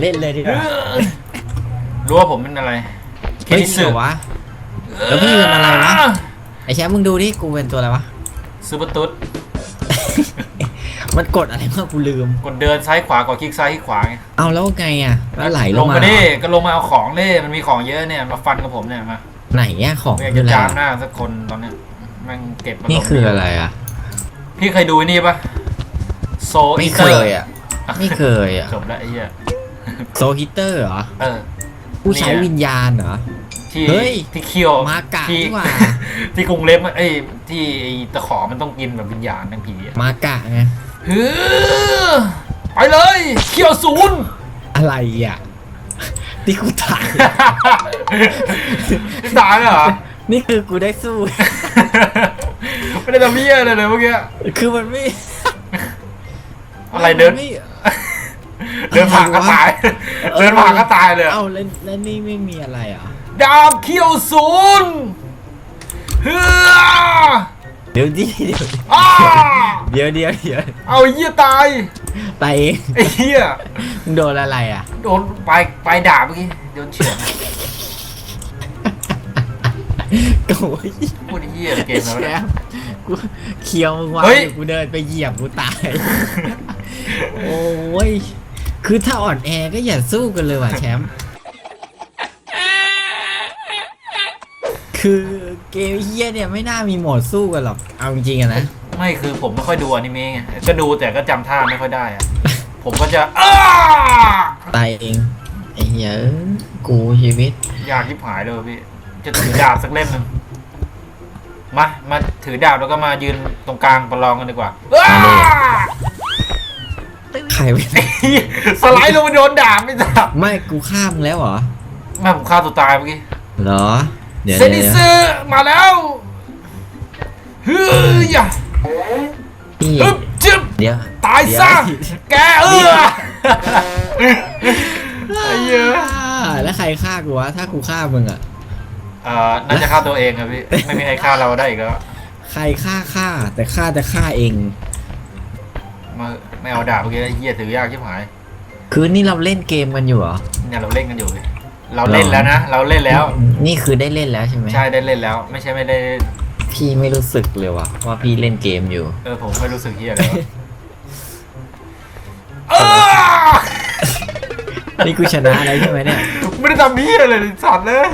เล่นเลยดีกว่ารู้ว่าผมเป็นอะไรเคเฮ้ยนิจริงสึเหรอวะ แล้วพี่เป็นอะไรวะ ไอแชมป์มึงดูดิกูเป็นตัวอะไรวะ ซูเปอร์ตุ๊ดมันกดอะไรมากูลืม กดเดินซ้ายขวากดคลิกซ้ายคลิกขวาไงเอาแล้วไงอะแล้วไหลลลงงมามาดิก็ลงมาเอาของเล่มันมีของเยอะเนี่ยมาฟันกับผมเนี่ยมาไหนอะของไม่อยากคืจะออะไรจามอะหน้าสักคนตอนเนี้ยแมันเก็บมานี่ลงคืออะไรอะ พี่เคยดูนี่ปะโซไม่อีเคเตอร์ยอะ ไม่เคยอะจบแล้วไอ้เหี้ย โซฮิเตอร์เหรอ เออ ผู้ใช้เนี่ยวิญญาณเหรอ ที่เฮ้ยที่เคียวมากะที่นี่หว่า ที่กรงเล็บอะเอ้ยที่ไอ้ตะขอมันต้องกินแบบวิญญาณทั้งผีอะมากะไงฮือไปเลยเคียวศูนย์ อะไรอะ นี่กูตายนี่ตายแล้วเหรอ นี่คือกูได้สู้ ไม่ได้ทำเบี้ยเลยเลยเมื่อกี้ คือมันไม่อะไรเดิน มัไม่ เดินผ่านก็ตายเออเดินผ่านก็ตายเลยอะเอ้าแล้วแล้วนี่ไม่มีอะไรเหรอะดาบเคียวศูนย์ฮือเดี๋ยวดิเดี๋ยวดิอ้าเดี๋ยวเดี๋ยวเดี๋ยวเอาเหี้ยตายตายเองไอ้เหี้ยมึงโดนอะไรอะ โดนปลายปลายดาบเมื่อกี้โดนเฉือนโอ้ยพูดไอ้เหี้ยเกมแชแล้วะเนี่ยมป์กูเคียวมึงวางเฮ้ยอยู่กูเดินไปเหยียบกูตาย โอ้ย คือถ้าอ่อนแอก็อย่าสู้กันเลยว่ะแชมป์ คือเกมเฮียเนี่ยไม่น่ามีโหมดสู้กันหรอก เอาจริงๆอะนะ ไม่คือผมไม่ค่อยดูอนิเมะไงก็ดูแต่ก็จำท่าไม่ค่อยได้อะผมก็จะอ้าตายเองไอ้เหี้ยเอ้ยกูชีวิตยากทิบหายเลยพี่ จะถือดาบสักเล่มหนึ่งมา มาถือดาบแล้วก็มายืนตรงกลางประลองกันดีกว่าอ้า ใครไม่เหี้ยสไลด์ลงไปโดนดาบไม่จับไม่กูข้ามแล้วเหรอแม่ผมฆ่าตัวตายเมื่อกี้เหรอเดี๋ยวเซเดี๋ยวนิเดี๋ยวซึมาแล้วเฮ้ยอย่าพี่ฮึบจึ๊บเดี๋ยวตายซะเดี๋ยวแกเออไอ้เหี้ยอ่าแล้วใครฆ่ากูวะถ้ากูฆ่ามึงอะเอ่อน่าจะฆ่าตัวเองครับพี่ไม่มีใครฆ่าเราได้อีกแล้วใครฆ่าฆ่าแต่ฆ่าจะฆ่าเองมา ไม่เอาดาบเมื่อกี้ไอ้เหี้ยถือยากชิบหาย คือนี่เราเล่นเกมกันอยู่เหรอ เนี่ยเราเล่นกันอยู่พี่เราเล่นแล้วนะ เราเล่นแล้ว นี่คือได้เล่นแล้วใช่ไหมใช่ได้เล่นแล้ว ไม่ใช่ไม่ได้ พี่ไม่รู้สึกเลยว่ะว่าพี่เล่นเกมอยู่ เออผมไม่รู้สึกเหี้ยเลยวะเออนี่กูชนะแล้วใช่ไหมเนี่ย ไม่ได้ทำเหี้ยเลยสัตว์เลย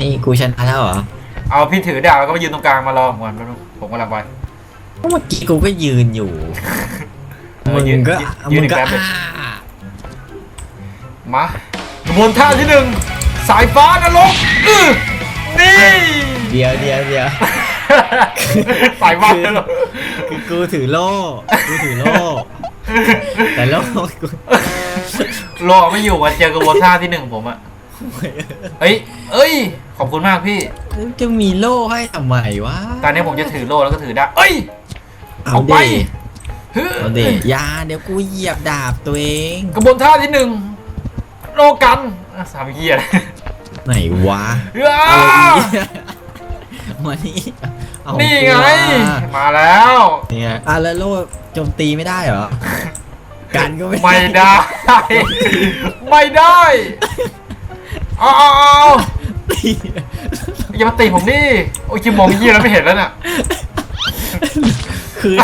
นี่กูชนะแล้วเหรอเอาพี่ถือดาบแล้วก็มายืนตรงกลางมารอผมก่อนแป๊บนึงผมกำลังไป เมื่อกี้กูก็ยืนอยู่เออ มึงยืนก็ยืมึนงอีกก็แป๊บนึงอ่า มากระบวนท่าที่หนึ่งสายฟ้านรกอื้อนี่ เดี๋ยวเดี๋ยวเดี๋ยว สายฟ้านรกคือกูถือโล่กูถือโล่แต่โล่กูรอไม่อยู่อะเจอกระบวนท่าที่หนึ่งผมอะเอ้ย เอ้ย ขอบคุณมากพี่ จะมีโล่ให้ทำไมวะตอนนี้ผมจะถือโล่แล้วก็ถือดาบเอ้ย เอาเอาไป ดิฮึ เอาดิอยาเดี๋ยวกูเหยียบดาบตัวเอง กระบวนท่าที่หนึ่งโลกันอะสามเกียร์ไหนวะอ้าเอาอีมานี่เอานี่ไงกูมามาแล้วเนี่ยอะแล้วโล่โจมตีไม่ได้เหรอ กันก็ไม่ไม่ได้ ไม่ได้เอาเอาเอาตีอย่ามาตีผมดิโอ้ยคิมมองเยี่ยแล้วไม่เห็นแล้วน่ะคือ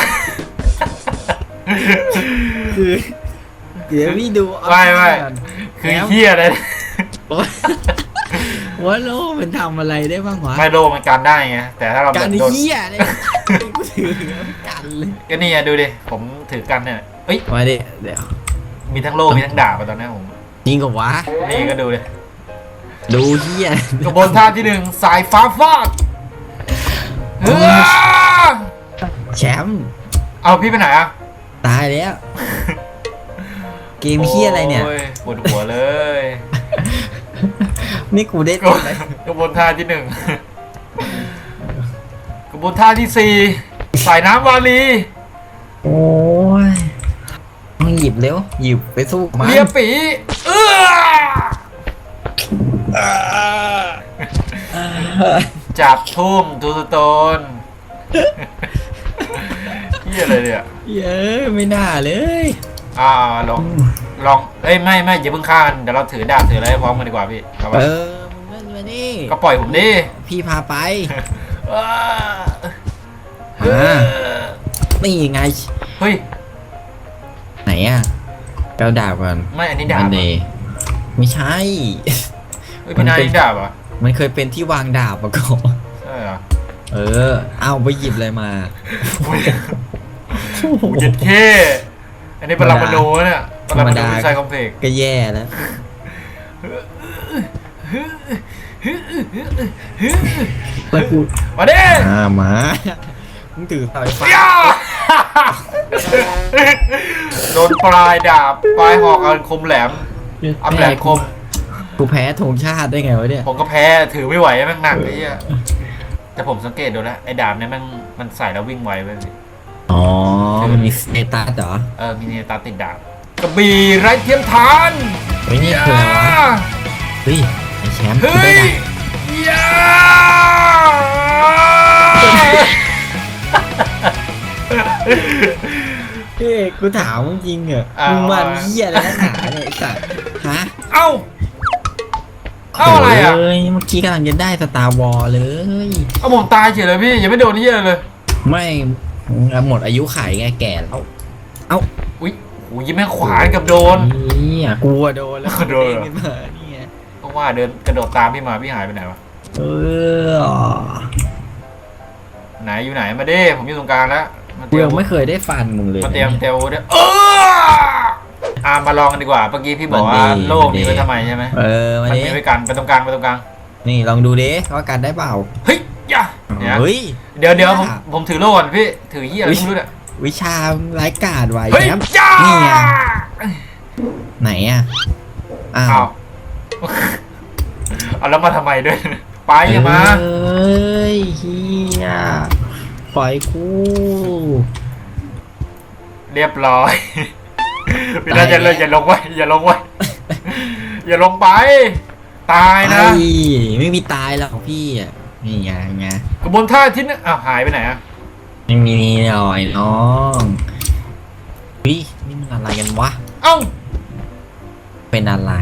คือเดี๋ยวพี่ดูเอาไม่ไม่ก่อนคือแล้วเฮียเลยว่าว่าโลมันทำอะไรได้บ้างวะไม่โลมันการได้ไงแต่ถ้าเราการโดนเหี้ยเนี่ยกูถือกันเลยก็นี่ไงดูดิผมถือกันเนี่ยเอ้ยมาดิเดี๋ยวมีทั้งโลมีทั้งดาบอะตอนนี้ผมจริงกับวะนี่ก็ดูดิดูเหี้ยกระบวนท่าที่หนึ่งสายฟ้าฟาดเฮ้ยแชมป์เอาพี่ไปไหนอะ ตายแล้ว เกมเหี้ยอะไรเนี่ย โปวดหัวเลย นี่กูได้กระบวนกระบวนท่าที่หนึ่งกระบวนท่าที่สี่สายน้ำวาลี โอ้ยมึงหยิบเร็ว หยิบไปสู้มันเลียปีเอื้อจับทุ่มทูสโตน เฮียอะไรเนี่ยเย้ยไม่น่าเลยอ่าลงลองเอ้ยไม่ไม่อย่าเพิ่งฆ่ากันเดี๋ยวเราถือดาบถืออะไรให้พร้อมกันดีกว่าพี่เอาเอวะอมึงเล่นมาดิก็ปล่อยผมดิพี่พาไปอ้าอ่านี่ไงเฮ้ยไหนอะเกาดาบก่อนไม่อันนี้ดามับนเดอะไม่ใช่ เฮ้ยพี่นายนี่ดาบเหรอะมันเคยเป็นที่วางดาบมาก่อนใช่เหรอเออ เอาไปหยิบอะไรมา โอ้ยเจ็ดเคอันนี้ปรมาณูเนี่ยปรมาณูวิชัยคอมเพล็กซ์ก็แย่แล้วแล้วกูมาดิอ่ามามึงถือสายไฟย่าโดนปลายดาบปลายหอกอันคมแหลมอันแหลมคมกูแพ้ธงชาติได้ไงวะเนี่ย ผมก็แพ้ถือไม่ไหวแม่งหนักไอ้เหี้ยแต่ผมสังเกตดูแล้วไอ้ดาบเนี่ยแม่งมันใส่แล้ววิ่งไวไปเลย อ๋อ มันมีสเตตัสเหรอเออมีเนตาติดดาบกระบี่ไร้เทียมทานเฮ้ยนี่คืออะไรวะ เฮ้ยไอแชมป์กูเฮ้ได้ยดาบยาเฮ้ยกูถามมึงจริงเหรอมึงมันเหี้ยอะไรนักหนาเนี่ยไอ้สัสฮะเอ้า เอ้าอะไรอะเฮ้ยเมื่อกี้กำลังจะได้สตาร์วอลเลย เอาผมตายเฉยเลยพี่ยังไม่โดนนี่เลย ไม่ หมดอายุไขไงแก่แล้วอุ้ยโอ้ยแม่งขวานกับโดน นี่อะกูอะโดนแล้วโดนเหรอขึ้นมานี่ไงเพราะว่าเดินกระโดดตามพี่มาพี่หายไปไหนวะ เออไหนอยู่ไหนมาเด้ผมอยู่ตรงกลางแล้วมากูเตรียยัมงไม่เคยได้ฟันมึงเลย มาเตรียมเตรียมเดี๋ยวเอออ่ามาลองกันดีกว่าเมื่อกี้พี่บอกว่าโลกมีไว้ทำไมใช่ไหมเออมามันดิมีไว้กันไปตรงกลางไปตรงกลางนี่ลองดูดิว่ากันได้เปล่าเฮ้ยอย่า เดี๋ยว เฮ้ย เดี๋ยวเดี๋ยวผมอะผมถือโล่ก่อนพี่ ถือเหี้ยอะไรอุ๊ยไม่รู้เนี่ยวิชาไร้กาดไว้เฮ้ยแชมป์จ้านี่ไงไหนอะ อ้าอ้าววเอาแล้วมาทำไมด้วย ไปอย่ามา เอ้ยเฮียปล่อยกูเรียบร้อยพี่น่าจะเลิกอย่าลงไว้อย่าลงไว้อย่าลงไป ตายนะ ไอ้ไม่มีตายหรอกพี่อะ นี่ไงไงกระบวนท่าที่นึงอ้าวหายไปไหนอะไม่มีหน่อยน้องวินี่มันอะไรกันวะ เอ้าเป็นอะไร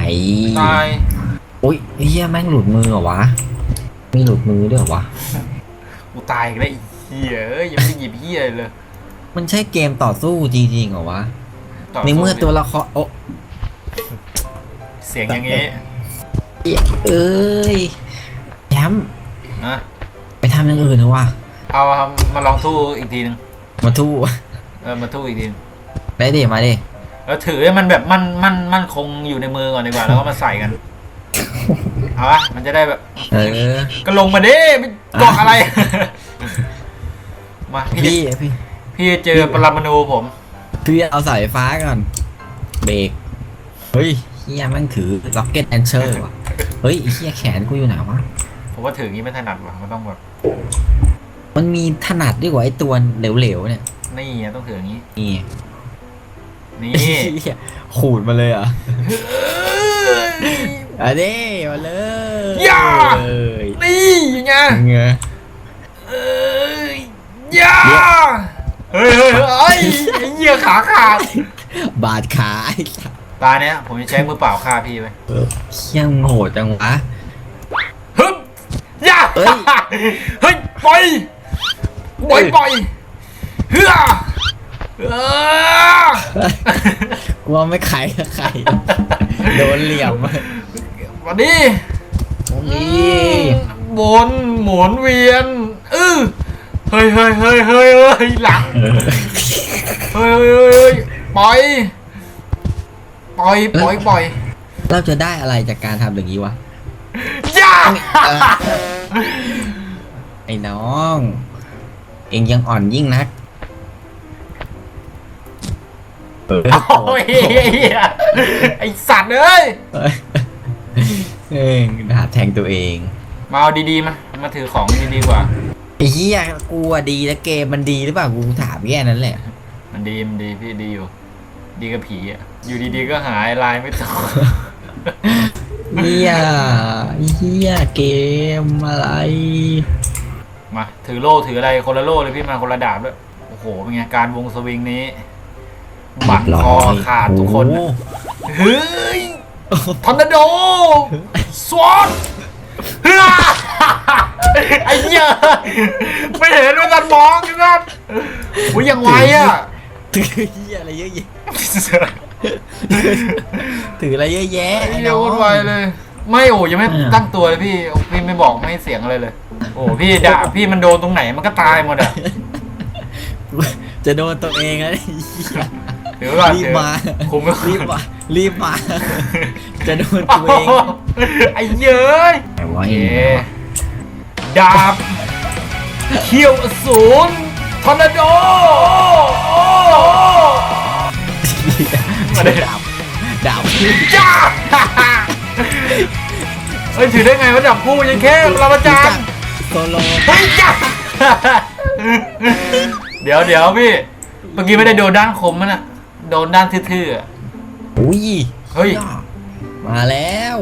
ตายอุ้ยเฮียแม่งหลุดมือเหรอวะมีหลุดมือด้วยเหรอวะ กูตายอีกแล้วไอ้เหี้ยเอ้ยยังไม่ได้หยิบเหี้ยเลยมันใช่เกมต่อสู้จริงๆเหรอวะต่ในเมื่อตัวละครโอ้เสียงอย่างงี้เหี้ยเอ้ยแชมป์ นะไปทำอย่างอื่นเถอะวะเอามาลองทู่อีกทีนึงมาทู่เออมาทู่อีกทีนึงได้ดิมาดิแล้วถือให้มันแบบมันมันมันคงอยู่ในมือก่อนดีกว่าแล้วก็มาใส่กันเอาวะมันจะได้แบบเออก็ลงมาดิไม่บอกอะไร มาพี่พี่พี่พี่เจอปรมาณูผม พี่เอาสายไฟฟ้าก่อนเบรกเฮ้ยเฮียแม่งถือล็อกเก็ตแอนเชอร์ว่ะเฮ้ยไอ้เฮียแขนกูอยู่ไหนวะผม ว่าถืออย่างงี้ไม่ถนัดว่ะมันต้องแบบมันมีถนัดด้วยกว่าไอ้ตัวเหลวๆเนี่ย นี่อะต้องถืออย่างงี้ นี่นี่ เหี้ยขูดมาเลยเหรอะอันนี้มาเลยย่าเอ้ยนี่ยังไงเงยเอ้ยย่าเฮ้ยเฮ้ยเฮ้ยไอ้เหี้ยขาขาดบาดขาไอ้สัสตาเนี้ยผมจะใช้มือเปล่าฆ่าพี่ไปเออเฮี้ยงโหดจังวะฮึบย่า เอ้ย เฮ้ยปล่อยปล่อยปล่อยเฮ้ยเออ กลัวไม่ไข่กับไข่โดนเหลี่ยมมาดินี่บนหมุนเวียนเออเฮ้ยเฮ้ยเฮ้ยเฮ้ยเฮ้ยหลังเออเฮ้ยเฮ้ยเฮ้ยปล่อยปล่อยปล่อยปล่อยเราจะได้อะไรจากการทำอย่างนี้วะย่าเออ ไอ้น้อง เองยังอ่อนยิ่งนักเออโอ้ยไอสัตว์เอ้ยเองหาแทงตัวเอง มาเอาดีๆมา มาถือของดีๆกว่าไอ้เหี้ยกูอะดีแล้วเกมมันดีหรือเปล่ากูถามแค่นั้นแหละ มันดีมันดีพี่ดีอยู่ ดีกับผีอะ อยู่ดีๆก็หายลายไม่ตรง เหี้ยเหี้ยเกมอะไร มาถือโล่ถืออะไรคนละโล่เลยพี่มาคนละดาบด้วยโอ้โหเป็นไงการวงสวิงนี้บัตรคอขาดทุกคนโอ้นะโหเฮ้ยทอร์นาโดสวอตเฮ้ยไอ้เหี้ยไม่เห็นด้วยกันมองกันอุ้ยยังไวอะถือเหี้ยอะไรเยอะแยะ ถืออะไรเยอะแยะไอ้ไอ้เหี้ยน้อง วุ่นวายเลย ไม่โอ้ยังไม่อ่าตั้งตัวเลยพี่พี่ไม่บอกไม่ให้เสียงอะไรเลย โอ้พี่ด่าพี่มันโดนตรงไหนมันก็ตายหมดอะจะโดนตัวเองแล้วไอ้เหี้ยเดี๋ยวก่อนรีบเดี๋ยวมา คุมไม่รีบมารีบมา จะโดนโอ้ตัวโหเองไอ้เย้ย แต่ว่าโอเอเคงดาบเขี้ยวอสูรทอร์นาโดโอ้มาเลย ดาบดาบจ้าเฮ้ยถือได้ไงว่าดับคู่ยังแค่เราประจานโซโลเฮ้ยจ้าเดี๋ยวเดี๋ยวพี่ เมื่อกี้ไม่ได้โดนด้านคมมันอะโดนด้านทื่อๆอะอุ้ยเฮ้ย มาแล้ว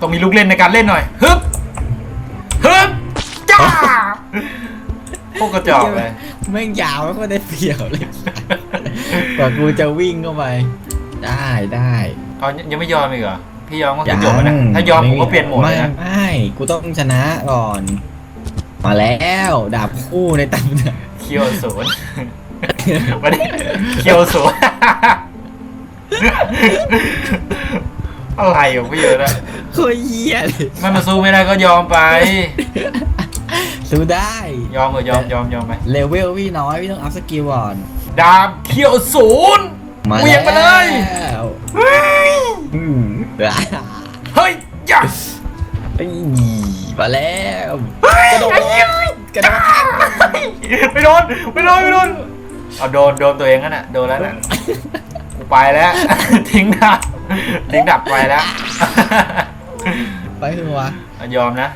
ต้องมีลูกเล่นในการเล่นหน่อยฮึบฮึบจ้าพวกกระจอกเลยแม่งยาวแล้วก็ได้เปรียวเลยกว่ากูจะวิ่งเข้าไป ได้ได้เอายังไม่ยอมอีกเหรอ พี่ยอมก็คือจบแล้วนะ ถ้ายอมผมก็เปลี่ยนโหมดเลยนะไม่ไม่กูต้องชนะก่อน มาแล้วดาบคู่ในตำนานเคียวศูนย์มาดิเคียวศูนย์อะไรของพี่เยอะนะโคตรเหี้ยเลยไม่มาสู้ไม่ได้ก็ยอมไป สู้ได้ ยอมเถอะยอมยอมยอมไปเลเวลพี่น้อยพี่ต้องอัพสกิลก่อน ดาบเคียวศูนย์ มาเหวียงไปเลย แล้วเฮ้ยอืมเฮ้ยจ้าอีมาแล้วเฮ้ยกระโดดไอ้เหี้ยกระโดดไม่โดนไม่โดนไม่โดนเอาโดนโดนตัวเองนั่นน่ะโดนแล้วน่ะกูไปแล้ว ทิ้งดับทิ้งดับไปแล้ว ไปเถอะวะเอายอมนะ